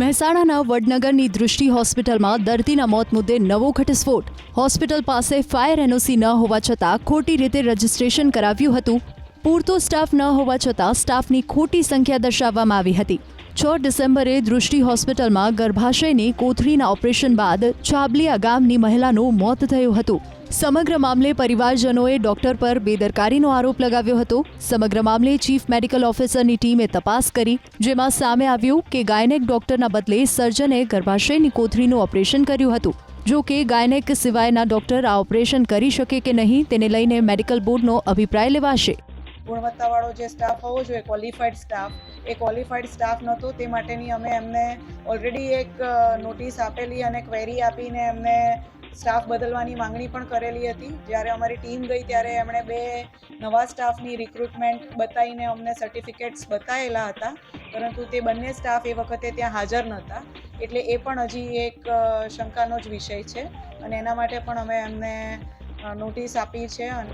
મહેસાણાના વડનગરની દૃષ્ટિ હોસ્પિટલમાં દર્દીના મોત મુદ્દે નવો ઘટસ્ફોટ. હોસ્પિટલ પાસે ફાયર એનઓસી ન હોવા છતાં ખોટી રીતે રજીસ્ટ્રેશન કરાવ્યું હતું. પૂરતો સ્ટાફ ન હોવા છતાં સ્ટાફની ખોટી સંખ્યા દર્શાવવામાં આવી હતી. છ ડિસેમ્બરે દૃષ્ટિ હોસ્પિટલમાં ગર્ભાશયની કોથળીના ઓપરેશન બાદ છાબલિયા ગામની મહિલાનું મોત થયું હતું. સમગ્ર મામલે પરિવારજનોએ ડોક્ટર પર બેદરકારીનો આરોપ લગાવ્યો હતો. સમગ્ર મામલે ચીફ મેડિકલ ઓફિસરની ટીમે તપાસ કરી, જેમાં સામે આવ્યું કે ગાયનેક ડોક્ટરના બદલે સર્જને ગર્ભાશયની કોથળીનું ઓપરેશન કર્યું હતું. જો કે ગાયનેક સિવાયના ડોક્ટર આ ઓપરેશન કરી શકે કે નહીં, તેને લઈને મેડિકલ બોર્ડનો અભિપ્રાય લેવાશે. ગુણવત્તાવાળો જે સ્ટાફ હોવો જોઈએ, ક્વોલિફાઈડ સ્ટાફ. એ ક્વોલિફાઈડ સ્ટાફ નહોતો, તે માટેની અમે એમને ઓલરેડી એક નોટિસ આપેલી અને ક્વેરી આપીને એમને સ્ટાફ બદલવાની માંગણી પણ કરેલી હતી. જ્યારે અમારી ટીમ ગઈ ત્યારે એમણે બે નવા સ્ટાફની રિક્રુટમેન્ટ બતાવીને અમને સર્ટિફિકેટ્સ બતાવેલા હતા. પરંતુ તે બંને સ્ટાફ એ વખતે ત્યાં હાજર નહોતા. એટલે એ પણ હજી એક શંકાનો જ વિષય છે. અને એના માટે પણ અમે એમને નોટિસ આપી છે અને